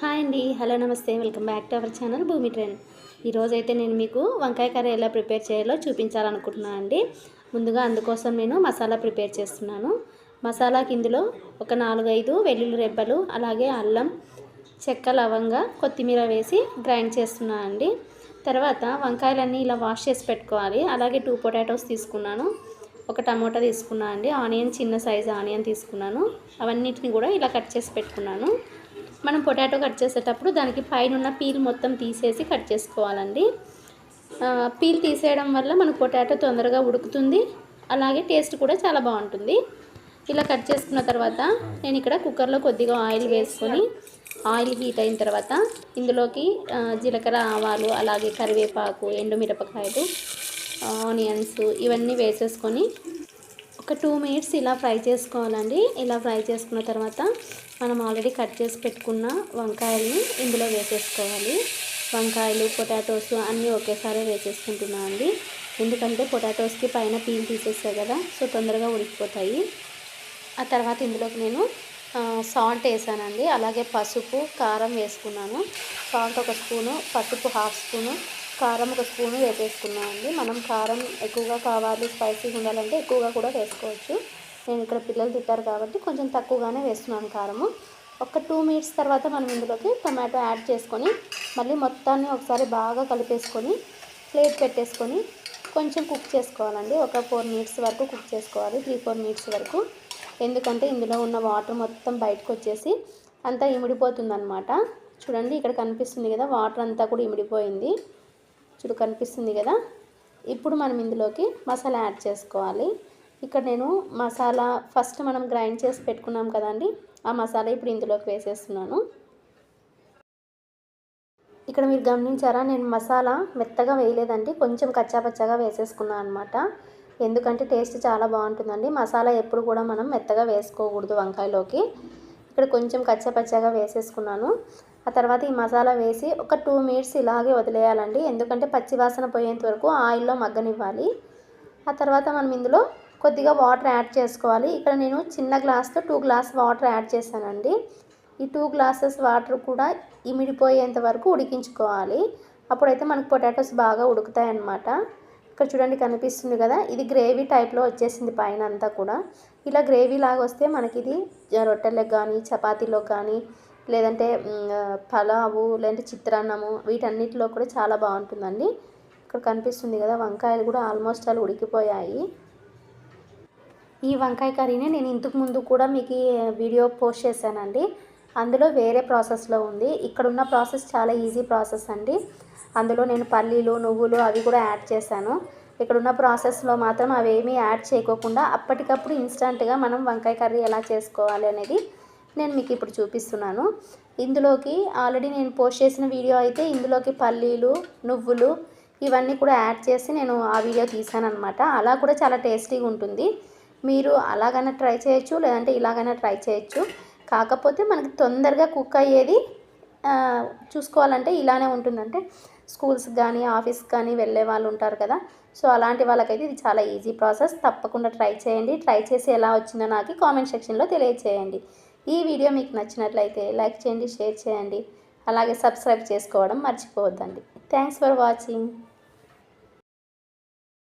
Hi అండి. Hello నమస్తే. Welcome back to our channel Bhoomi train ఈరోజైతే నేను మీకు వంకాయ కర్రీ ఎలా ప్రిపేర్ చేయాలో చూపించాలనుకుంటున్నాను అండి. ముందుగా అందుకోసం నేను మసాలా ప్రిపేర్ చేస్తున్నాను. మసాలాకి ఇందులో ఒక నాలుగైదు వెల్లుల్లి రెబ్బలు అలాగే అల్లం చెక్క లవంగా కొత్తిమీర వేసి గ్రైండ్ చేస్తున్నాను అండి. తర్వాత వంకాయలన్నీ ఇలా వాష్ చేసి పెట్టుకోవాలి. అలాగే టూ పొటాటోస్ తీసుకున్నాను. ఒక టమోటా తీసుకున్నాను అండి. ఆనియన్ చిన్న సైజు ఆనియన్ తీసుకున్నాను. అవన్నిటిని కూడా ఇలా కట్ చేసి పెట్టుకున్నాను. మనం పొటాటో కట్ చేసేటప్పుడు దానికి పైన ఉన్న పీల్ మొత్తం తీసేసి కట్ చేసుకోవాలండి. పీల్ తీసేయడం వల్ల మనకు పొటాటో తొందరగా ఉడుకుతుంది. అలాగే టేస్ట్ కూడా చాలా బాగుంటుంది. ఇలా కట్ చేసుకున్న తర్వాత నేను ఇక్కడ కుక్కర్లో కొద్దిగా ఆయిల్ వేసుకొని ఆయిల్ హీట్ అయిన తర్వాత ఇందులోకి జీలకర్ర ఆవాలు అలాగే కరివేపాకు ఎండుమిరపకాయలు ఆనియన్స్ ఇవన్నీ వేసేసుకొని ఒక టూ మినిట్స్ ఇలా ఫ్రై చేసుకోవాలండి. ఇలా ఫ్రై చేసుకున్న తర్వాత మనం ఆల్రెడీ కట్ చేసి పెట్టుకున్న వంకాయల్ని ఇందులో వేసేసుకోవాలి. వంకాయలు పొటాటోస్ అన్నీ ఒకేసారి వేసేసుకుంటున్నాను అండి. ఎందుకంటే పొటాటోస్కి పైన పీల్ తీసేస్తాయి కదా సో తొందరగా ఉడికిపోతాయి. ఆ తర్వాత ఇందులోకి నేను సాల్ట్ వేసానండి. అలాగే పసుపు కారం వేసుకున్నాను. సాల్ట్ ఒక స్పూను పసుపు హాఫ్ స్పూను కారం ఒక స్పూన్ వేసేసుకున్నాను అండి. మనం కారం ఎక్కువగా కావాలి స్పైసీగా ఉండాలంటే ఎక్కువగా కూడా వేసుకోవచ్చు. నేను ఇక్కడ పిల్లలు తింటారు కాబట్టి కొంచెం తక్కువగానే వేస్తున్నాను కారము. ఒక టూ మినిట్స్ తర్వాత మనం ఇందులోకి టొమాటో యాడ్ చేసుకొని మళ్ళీ మొత్తాన్ని ఒకసారి బాగా కలిపేసుకొని ప్లేట్ పెట్టేసుకొని కొంచెం కుక్ చేసుకోవాలండి. ఒక ఫోర్ మినిట్స్ వరకు కుక్ చేసుకోవాలి త్రీ ఫోర్ మినిట్స్ వరకు. ఎందుకంటే ఇందులో ఉన్న వాటర్ మొత్తం బయటకు వచ్చేసి అంతా ఇమిడిపోతుందనమాట చూడండి ఇక్కడ కనిపిస్తుంది కదా వాటర్ అంతా కూడా ఇమిడిపోయింది. చూడు కనిపిస్తుంది కదా? ఇప్పుడు మనం ఇందులోకి మసాలా యాడ్ చేసుకోవాలి. ఇక్కడ నేను మసాలా ఫస్ట్ మనం గ్రైండ్ చేసి పెట్టుకున్నాం కదండి. ఆ మసాలా ఇప్పుడు ఇందులోకి వేసేస్తున్నాను. ఇక్కడ మీరు గమనించారా? నేను మసాలా మెత్తగా వేయలేదండి. కొంచెం కచ్చాపచ్చాగా వేసేసుకున్నాను అనమాట ఎందుకంటే టేస్ట్ చాలా బాగుంటుందండి. మసాలా ఎప్పుడు కూడా మనం మెత్తగా వేసుకోకూడదు వంకాయలోకి. ఇక్కడ కొంచెం కచ్చాపచ్చాగా వేసేసుకున్నాను. ఆ తర్వాత ఈ మసాలా వేసి ఒక టూ మినిట్స్ ఇలాగే వదిలేయాలండి. ఎందుకంటే పచ్చివాసన పోయేంత వరకు ఆయిల్లో మగ్గనివ్వాలి. ఆ తర్వాత మనం ఇందులో కొద్దిగా వాటర్ యాడ్ చేసుకోవాలి. ఇక్కడ నేను చిన్న గ్లాస్తో టూ గ్లాస్ వాటర్ యాడ్ చేశానండి. ఈ టూ గ్లాసెస్ వాటర్ కూడా ఇమిడిపోయేంత వరకు ఉడికించుకోవాలి. అప్పుడైతే మనకు పొటాటోస్ బాగా ఉడుకుతాయి అన్నమాట ఇక్కడ చూడండి కనిపిస్తుంది కదా ఇది గ్రేవీ టైప్లో వచ్చేసింది పైన అంతా కూడా. ఇలా గ్రేవీ లాగా వస్తే మనకి ఇది రొట్టెలకు కానీ చపాతీలోకి కానీ లేదంటే పలావు లేదంటే చిత్రాన్నము వీటన్నిటిలో కూడా చాలా బాగుంటుందండి. ఇక్కడ కనిపిస్తుంది కదా వంకాయలు కూడా ఆల్మోస్ట్ అలా ఉడికిపోయాయి. ఈ వంకాయ కర్రీని నేను ఇంతకు ముందు కూడా మీకు ఈ వీడియో పోస్ట్ చేశానండి. అందులో వేరే ప్రాసెస్లో ఉంది. ఇక్కడ ఉన్న ప్రాసెస్ చాలా ఈజీ ప్రాసెస్ అండి. అందులో నేను పల్లీలు నువ్వులు అవి కూడా యాడ్ చేశాను. ఇక్కడున్న ప్రాసెస్లో మాత్రం అవేమీ యాడ్ చేయకోకుండా అప్పటికప్పుడు ఇన్స్టంట్గా మనం వంకాయ కర్రీ ఎలా చేసుకోవాలి అనేది నేను మీకు ఇప్పుడు చూపిస్తున్నాను. ఇందులోకి ఆల్రెడీ నేను పోస్ట్ చేసిన వీడియో అయితే ఇందులోకి పల్లీలు నువ్వులు ఇవన్నీ కూడా యాడ్ చేసి నేను ఆ వీడియో తీసాను అనమాట అలా కూడా చాలా టేస్టీగా ఉంటుంది. మీరు అలాగైనా ట్రై చేయొచ్చు లేదంటే ఇలాగైనా ట్రై చేయొచ్చు. కాకపోతే మనకి తొందరగా కుక్ అయ్యేది చూసుకోవాలంటే ఇలానే ఉంటుందంటే స్కూల్స్ కానీ ఆఫీస్ కానీ వెళ్ళే వాళ్ళు ఉంటారు కదా. సో అలాంటి వాళ్ళకైతే ఇది చాలా ఈజీ ప్రాసెస్. తప్పకుండా ట్రై చేయండి. ట్రై చేసి ఎలా వచ్చిందో నాకు కామెంట్ సెక్షన్లో తెలియచేయండి. ఈ వీడియో మీకు నచ్చినట్లయితే లైక్ చేయండి షేర్ చేయండి. అలాగే సబ్స్క్రైబ్ చేసుకోవడం మర్చిపోవద్దండి. Thanks for watching